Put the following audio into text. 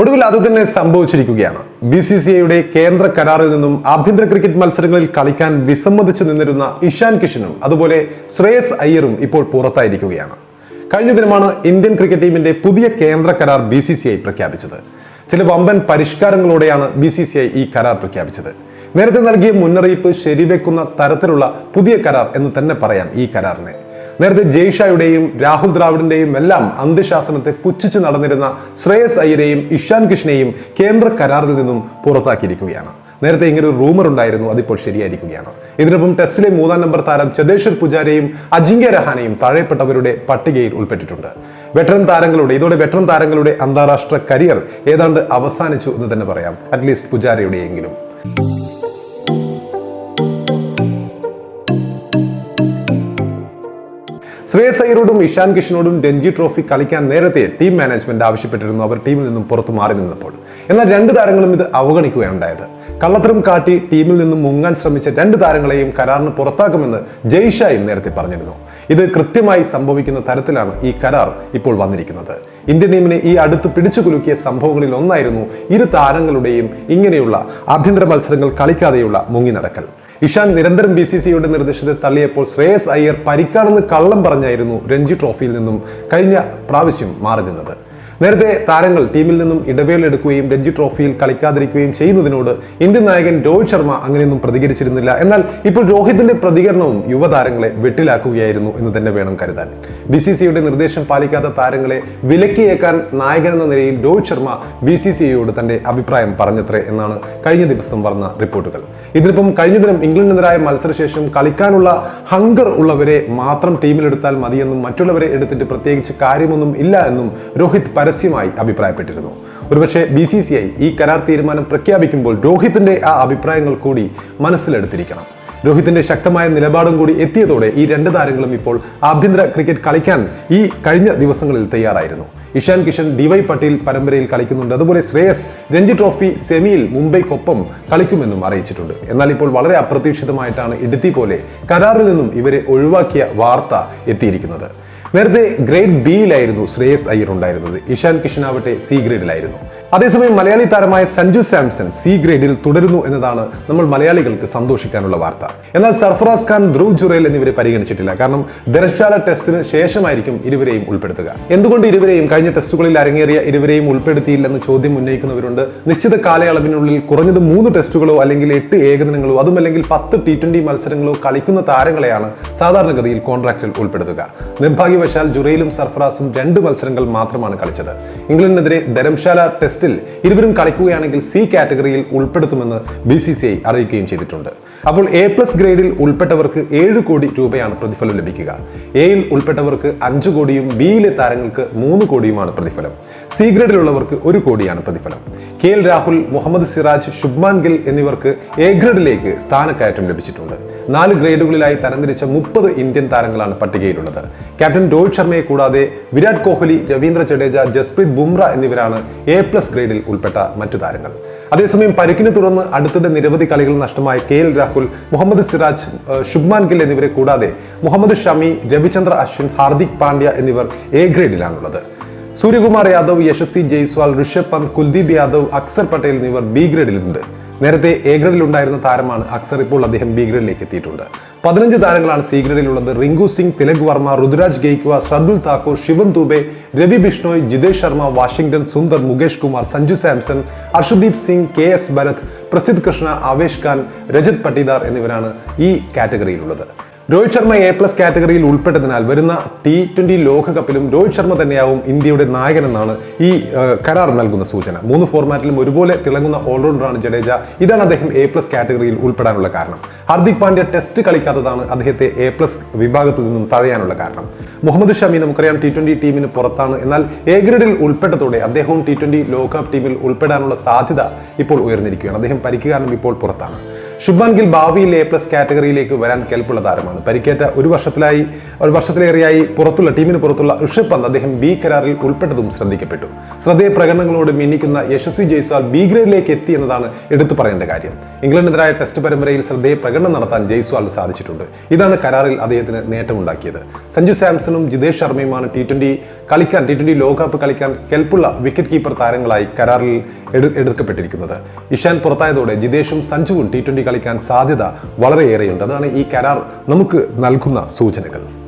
ഒടുവിൽ അത് തന്നെ സംഭവിച്ചിരിക്കുകയാണ്. ബി സി സി ഐയുടെ കേന്ദ്ര കരാറിൽ നിന്നും ആഭ്യന്തര ക്രിക്കറ്റ് മത്സരങ്ങളിൽ കളിക്കാൻ വിസമ്മതിച്ചു നിന്നിരുന്ന ഇഷാൻ കിഷനും അതുപോലെ ശ്രേയസ് അയ്യറും ഇപ്പോൾ പുറത്തായിരിക്കുകയാണ്. കഴിഞ്ഞ ദിനമാണ് ഇന്ത്യൻ ക്രിക്കറ്റ് ടീമിന്റെ പുതിയ കേന്ദ്ര കരാർ ബി സി സി ഐ പ്രഖ്യാപിച്ചത്. ചില വമ്പൻ പരിഷ്കാരങ്ങളോടെയാണ് ബി സി സി ഐ ഈ കരാർ പ്രഖ്യാപിച്ചത്. നേരത്തെ നൽകിയ മുന്നറിയിപ്പ് ശരിവെക്കുന്ന തരത്തിലുള്ള പുതിയ കരാർ എന്ന് തന്നെ പറയാം ഈ കരാറിനെ. നേരത്തെ ജയ്ഷായുടെയും രാഹുൽ ദ്രാവിഡിന്റെയും എല്ലാം അന്ത്യശാസനത്തെ പുച്ഛിച്ചു നടന്നിരുന്ന ശ്രേയസ് അയ്യരെയും ഇഷാൻ കിഷനെയും കേന്ദ്ര കരാറിൽ നിന്നും പുറത്താക്കിയിരിക്കുകയാണ്. നേരത്തെ ഇങ്ങനെ ഒരു റൂമർ ഉണ്ടായിരുന്നു അതിപ്പോൾ ശരിയായിരിക്കുകയാണ്. ഇതിനൊപ്പം ടെസ്റ്റിലെ മൂന്നാം നമ്പർ താരം ചതേശ്വർ പുജാരയും അജിങ്ക്യ രഹാനയും താഴെപ്പെട്ടവരുടെ പട്ടികയിൽ ഉൾപ്പെട്ടിട്ടുണ്ട്. വെറ്ററൻ താരങ്ങളുടെ ഇതോടെ വെറ്ററൻ താരങ്ങളുടെ അന്താരാഷ്ട്ര കരിയർ ഏതാണ്ട് അവസാനിച്ചു എന്ന് തന്നെ പറയാം. അറ്റ്ലീസ്റ്റ് പുജാരയുടെയെങ്കിലും. ശ്രേയസ് അയ്യരോടും ഇഷാൻ കിഷനോടും രഞ്ജി ട്രോഫി കളിക്കാൻ നേരത്തെ ടീം മാനേജ്മെന്റ് ആവശ്യപ്പെട്ടിരുന്നു. അവർ ടീമിൽ നിന്നും പുറത്തു മാറി നിന്നപ്പോൾ. എന്നാൽ രണ്ട് താരങ്ങളും ഇത് അവഗണിക്കുകയുണ്ടായത്. കള്ളത്തരം കാട്ടി ടീമിൽ നിന്നും മുങ്ങാൻ ശ്രമിച്ച രണ്ട് താരങ്ങളെയും കരാറിന് പുറത്താക്കുമെന്ന് ജയ്ഷായും നേരത്തെ പറഞ്ഞിരുന്നു. ഇത് കൃത്യമായി സംഭവിക്കുന്ന തരത്തിലാണ് ഈ കരാർ ഇപ്പോൾ വന്നിരിക്കുന്നത്. ഇന്ത്യൻ ടീമിനെ ഈ അടുത്ത് പിടിച്ചു കുലുക്കിയ സംഭവങ്ങളിൽ ഒന്നായിരുന്നു ഇരു താരങ്ങളുടെയും ഇങ്ങനെയുള്ള ആഭ്യന്തര മത്സരങ്ങൾ കളിക്കാതെയുള്ള മുങ്ങി നടക്കൽ ഇഷാൻ നിരന്തരം ബി സി സിയുടെ നിർദ്ദേശത്തെ തള്ളിയപ്പോൾ ശ്രേയസ് അയ്യർ പരിക്കാണെന്ന് കള്ളം പറഞ്ഞായിരുന്നു രഞ്ജി ട്രോഫിയിൽ നിന്നും കഴിഞ്ഞ പ്രാവശ്യം മാറി നിന്നത്. നേരത്തെ താരങ്ങൾ ടീമിൽ നിന്നും ഇടവേള എടുക്കുകയും രഞ്ജി ട്രോഫിയിൽ കളിക്കാതിരിക്കുകയും ചെയ്യുന്നതിനോട് ഇന്ത്യൻ നായകൻ രോഹിത് ശർമ്മ അങ്ങനെയൊന്നും പ്രതികരിച്ചിരുന്നില്ല. എന്നാൽ ഇപ്പോൾ രോഹിത്തിന്റെ പ്രതികരണവും യുവതാരങ്ങളെ വെട്ടിലാക്കുകയായിരുന്നു എന്ന് തന്നെ വേണം കരുതാൻ. ബി സി സിയുടെ നിർദ്ദേശം പാലിക്കാത്ത താരങ്ങളെ വിലക്കിയേക്കാൻ നായകൻ എന്ന നിലയിൽ Rohit Sharma B C C ഐയോട് തന്റെ അഭിപ്രായം പറഞ്ഞത്രേ എന്നാണ് കഴിഞ്ഞ ദിവസം വന്ന റിപ്പോർട്ടുകൾ. ഇതിനിപ്പം കഴിഞ്ഞ ദിനം ഇംഗ്ലണ്ടിനെതിരായ മത്സരശേഷം കളിക്കാനുള്ള ഹങ്കർ ഉള്ളവരെ മാത്രം ടീമിലെടുത്താൽ മതിയെന്നും മറ്റുള്ളവരെ എടുത്തിട്ട് പ്രത്യേകിച്ച് കാര്യമൊന്നും ഇല്ല എന്നും രോഹിത് പരസ്യമായി അഭിപ്രായപ്പെട്ടിരുന്നു. ഒരുപക്ഷെ ബി സി സി ഐ ഈ കരാർ തീരുമാനം പ്രഖ്യാപിക്കുമ്പോൾ രോഹിത്തിന്റെ ആ അഭിപ്രായങ്ങൾ കൂടി മനസ്സിലെടുത്തിരിക്കണം. രോഹിത്തിന്റെ ശക്തമായ നിലപാടും കൂടി എത്തിയതോടെ ഈ രണ്ട് താരങ്ങളും ഇപ്പോൾ ആഭ്യന്തര ക്രിക്കറ്റ് കളിക്കാൻ ഈ കഴിഞ്ഞ ദിവസങ്ങളിൽ തയ്യാറായിരുന്നു. ഇഷാൻ കിഷൻ ഡിവൈ പട്ടേൽ പരമ്പരയിൽ കളിക്കുന്നുണ്ട്. അതുപോലെ ശ്രേയസ് രഞ്ജി ട്രോഫി സെമിയിൽ മുംബൈക്കൊപ്പം കളിക്കുമെന്നും അറിയിച്ചിട്ടുണ്ട്. എന്നാൽ ഇപ്പോൾ വളരെ അപ്രതീക്ഷിതമായിട്ടാണ് ഇടുത്തി പോലെ കരാറിൽ നിന്നും ഇവരെ ഒഴിവാക്കിയ വാർത്ത എത്തിയിരിക്കുന്നത്. നേരത്തെ ഗ്രേഡ് ബിയിലായിരുന്നു ശ്രേയസ് അയ്യർ ഉണ്ടായിരുന്നത്. ഇഷാൻ കിഷൻ ആവട്ടെ സി ഗ്രേഡിലായിരുന്നു. അതേസമയം മലയാളി താരമായ സഞ്ജു സാംസൺ സി ഗ്രേഡിൽ തുടരുന്നു എന്നതാണ് നമ്മൾ മലയാളികൾക്ക് സന്തോഷിക്കാനുള്ള വാർത്ത. എന്നാൽ സർഫറാസ് ഖാൻ ധ്രുവ് ജുറേൽ എന്നിവരെ പരിഗണിച്ചിട്ടില്ല. കാരണം ധരംശാല ടെസ്റ്റിന് ശേഷമായിരിക്കും ഇരുവരെയും ഉൾപ്പെടുത്തുക. എന്തുകൊണ്ട് ഇരുവരെയും? കഴിഞ്ഞ ടെസ്റ്റുകളിൽ അരങ്ങേറിയ ഇരുവരെയും ഉൾപ്പെടുത്തിയില്ലെന്ന് ചോദ്യം ഉന്നയിക്കുന്നവരുണ്ട്. നിശ്ചിത കാലയളവിനുള്ളിൽ കുറഞ്ഞത് മൂന്ന് ടെസ്റ്റുകളോ അല്ലെങ്കിൽ എട്ട് ഏകദിനങ്ങളോ അതും അല്ലെങ്കിൽ പത്ത് ടി ട്വന്റി മത്സരങ്ങളോ കളിക്കുന്ന താരങ്ങളെയാണ് സാധാരണഗതിയിൽ കോൺട്രാക്റ്റിൽ ഉൾപ്പെടുത്തുക. നിർഭാഗ്യവശാൽ ജുറയിലും സർഫറാസും രണ്ട് മത്സരങ്ങൾ മാത്രമാണ് കളിച്ചത്. ഇംഗ്ലണ്ടിനെതിരെ ധരംശാല ടെസ്റ്റിൽ ഇരുവരും കളിക്കുകയാണെങ്കിൽ സി കാറ്റഗറിയിൽ ഉൾപ്പെടുത്തുമെന്ന് ബി സി സി ഐ അറിയിക്കുകയും ചെയ്തിട്ടുണ്ട്. അപ്പോൾ എ പ്ലസ് ഗ്രേഡിൽ ഉൾപ്പെട്ടവർക്ക് ഏഴ് കോടി രൂപയാണ് പ്രതിഫലം ലഭിക്കുക. എയിൽ ഉൾപ്പെട്ടവർക്ക് അഞ്ച് കോടിയും ബിയിലെ താരങ്ങൾക്ക് മൂന്ന് കോടിയുമാണ് പ്രതിഫലം. സി ഗ്രേഡിലുള്ളവർക്ക് ഒരു കോടിയാണ് പ്രതിഫലം. കെ എൽ രാഹുൽ മുഹമ്മദ് സിറാജ് ശുഭ്മാൻ ഗിൽ എന്നിവർക്ക് എ ഗ്രേഡിലേക്ക് സ്ഥാനക്കയറ്റം ലഭിച്ചിട്ടുണ്ട്. നാല് ഗ്രേഡുകളിലായി തരംതിരിച്ച മുപ്പത് ഇന്ത്യൻ താരങ്ങളാണ് പട്ടികയിലുള്ളത്. ക്യാപ്റ്റൻ രോഹിത് ശർമ്മയെ കൂടാതെ വിരാട് കോഹ്ലി രവീന്ദ്ര ജഡേജ ജസ്പ്രീത് ബുംറ എന്നിവരാണ് എ പ്ലസ് ഗ്രേഡിൽ ഉൾപ്പെട്ട മറ്റു താരങ്ങൾ. അതേസമയം പരിക്കിനെ തുടർന്ന് അടുത്തിടെ നിരവധി കളികൾ നഷ്ടമായ കെ എൽ രാഹുൽ മുഹമ്മദ് സിറാജ് ശുഭ്മാൻ ഗിൽ എന്നിവരെ കൂടാതെ മുഹമ്മദ് ഷമി രവിചന്ദ്ര അശ്വിൻ ഹാർദിക് പാണ്ഡ്യ എന്നിവർ എ ഗ്രേഡിലാണുള്ളത് സൂര്യകുമാർ യാദവ് യശസ്വി ജയ്സ്വാൾ ഋഷഭ് പന്ത് കുൽദീപ് യാദവ് അക്സർ പട്ടേൽ എന്നിവർ ബി ഗ്രേഡിലുണ്ട് നേരത്തെ എ ഗ്രേഡിൽ ഉണ്ടായിരുന്ന താരമാണ് അക്സർ ഇപ്പോൾ അദ്ദേഹം ബി ഗ്രേഡിലേക്ക് എത്തിയിട്ടുണ്ട്. പതിനഞ്ച് താരങ്ങളാണ് സി ഗ്രേഡിലുള്ളത് Rinku Singh Tilak Varma Ruturaj Gaikwad Shardul Thakur Shivam Dube Ravi Bishnoi Jitesh Sharma Washington Sundar Mukesh Kumar Sanju Samson Arshdeep Singh K S Bharat Prasidh Krishna Avesh Khan Rajat Patidar എന്നിവരാണ് ഈ കാറ്റഗറിയിലുള്ളത്. രോഹിത് ശർമ്മ എ പ്ലസ് കാറ്റഗറിയിൽ ഉൾപ്പെട്ടതിനാൽ വരുന്ന ടി ട്വന്റി ലോകകപ്പിലും രോഹിത് ശർമ്മ തന്നെയാവും ഇന്ത്യയുടെ നായകനെന്നാണ് ഈ കരാർ നൽകുന്ന സൂചന. മൂന്ന് ഫോർമാറ്റിലും ഒരുപോലെ തിളങ്ങുന്ന ഓൾറൗണ്ടറാണ് ജഡേജ. ഇതാണ് അദ്ദേഹം എ പ്ലസ് കാറ്റഗറിയിൽ ഉൾപ്പെടാനുള്ള കാരണം. ഹർദിക് പാണ്ഡ്യ ടെസ്റ്റ് കളിക്കാത്തതാണ് അദ്ദേഹത്തെ എ പ്ലസ് വിഭാഗത്തിൽ നിന്നും തഴയാനുള്ള കാരണം. മുഹമ്മദ് ഷമി നമുക്കറിയാം ടി ട്വന്റി ടീമിന് പുറത്താണ്. എന്നാൽ എ ഗ്രേഡിൽ ഉൾപ്പെട്ടതോടെ അദ്ദേഹവും ടി ട്വന്റി ലോകകപ്പ് ടീമിൽ ഉൾപ്പെടാനുള്ള സാധ്യത ഇപ്പോൾ ഉയർന്നിരിക്കുകയാണ്. അദ്ദേഹം പരിക്ക് കാരണം ഇപ്പോൾ പുറത്താണ്. ശുഭ്മാൻ ഗിൽ ഭാവിയിൽ എ പ്ലസ് കാറ്റഗറിയിലേക്ക് വരാൻ കെൽപ്പുള്ള താരമാണ്. പരിക്കേറ്റ ഒരു വർഷത്തിലായി ഒരു വർഷത്തിലേറെയായി പുറത്തുള്ള ടീമിന് പുറത്തുള്ള ഋഷഭ് പന്ത് അദ്ദേഹം ബി കരാറിൽ ഉൾപ്പെട്ടതും ശ്രദ്ധിക്കപ്പെട്ടു. ശ്രദ്ധേയ പ്രകടനങ്ങളോട് മിന്നിക്കുന്ന യശസ്വി ജയ്സ്വാൾ ബി ഗ്രേഡിലേക്ക് എത്തി എന്നതാണ് എടുത്തു പറയേണ്ട കാര്യം. ഇംഗ്ലണ്ടിനെതിരായ ടെസ്റ്റ് പരമ്പരയിൽ ശ്രദ്ധേയ പ്രകടനം നടത്താൻ ജയ്സ്വാളിന് സാധിച്ചിട്ടുണ്ട്. ഇതാണ് കരാറിൽ അദ്ദേഹത്തിന് നേട്ടമുണ്ടാക്കിയത്. സഞ്ജു സാംസണും ജിതേഷ് ശർമ്മയുമാണ് ടി ട്വന്റി കളിക്കാൻ ടി ട്വന്റി ലോകകപ്പ് കളിക്കാൻ കെൽപ്പുള്ള വിക്കറ്റ് കീപ്പർ താരങ്ങളായി കരാറിൽ എടുക്കപ്പെട്ടിരിക്കുന്നത്. ഇഷാൻ പുറത്തായതോടെ ജിതേഷും സഞ്ജുവും ടി ട്വന്റി കളിക്കാൻ സാധ്യത വളരെയേറെയുണ്ട്. അതാണ് ഈ കരാർ നമുക്ക് നൽകുന്ന സൂചനകൾ.